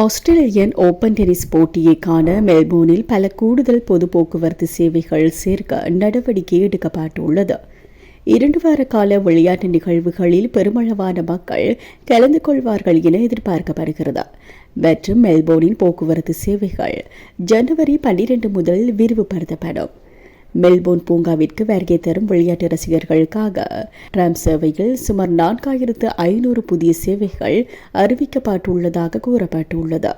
Australian open tennis போட்டியை காண மெல்போர்னில் பல கூடுதல் பொது போக்குவரத்து சேவைகள் சேர்க்க நடவடிக்கை எடுக்கப்பட்டுள்ளது. இரண்டு வார கால விளையாட்டு நிகழ்வுகளில் பெருமளவான மக்கள் கலந்து கொள்வார்கள் என எதிர்பார்க்கப்படுகிறது. மற்றும் மெல்போர்னின் போக்குவரத்து சேவைகள் ஜனவரி பன்னிரண்டு முதல் விரிவுபடுத்தப்படும். மெல்போர்ன் பூங்காவிற்கு வருகை தரும் விளையாட்டு ரசிகர்களுக்காக டிராம் சேவையில் சுமார் நான்காயிரத்து ஐநூறு புதிய சேவைகள் அறிவிக்கப்பட்டுள்ளதாக கூறப்பட்டுள்ளது.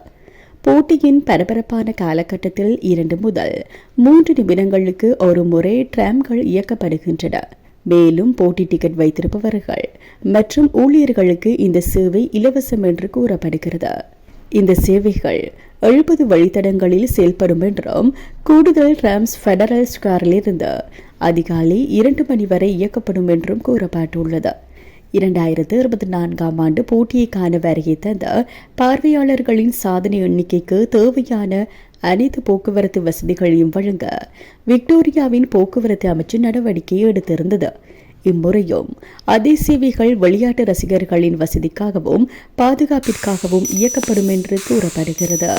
போட்டியின் பரபரப்பான காலகட்டத்தில் இரண்டு முதல் மூன்று நிமிடங்களுக்கு ஒரு முறை டிராம்கள் இயக்கப்படுகின்றன. மேலும் போட்டி டிக்கெட் வைத்திருப்பவர்கள் மற்றும் ஊழியர்களுக்கு இந்த சேவை இலவசம் என்று கூறப்படுகிறது. இந்த சேவைகள் எழுபது வழித்தடங்களில் செயல்படும் என்றும் கூடுதல் டிராம்ஸ் ஃபெடரல் ஸ்கொயரிலிருந்து அதிகாலை இரண்டு மணி வரை இயக்கப்படும் என்றும் கூறப்பட்டுள்ளது. இரண்டாயிரத்து இருபத்தி நான்காம் ஆண்டு போட்டியை காண வருகை தந்த பார்வையாளர்களின் சாதனை எண்ணிக்கைக்கு தேவையான அனைத்து போக்குவரத்து வசதிகளையும் வழங்க விக்டோரியாவின் போக்குவரத்து அமைச்சு நடவடிக்கை எடுத்திருந்தது. இம்முறையும். அதே விளையாட்டு ரசிகர்களின் வசதிக்காகவும் பாதுகாப்பிற்காகவும் இயக்கப்படும் என்று கூறப்படுகிறது.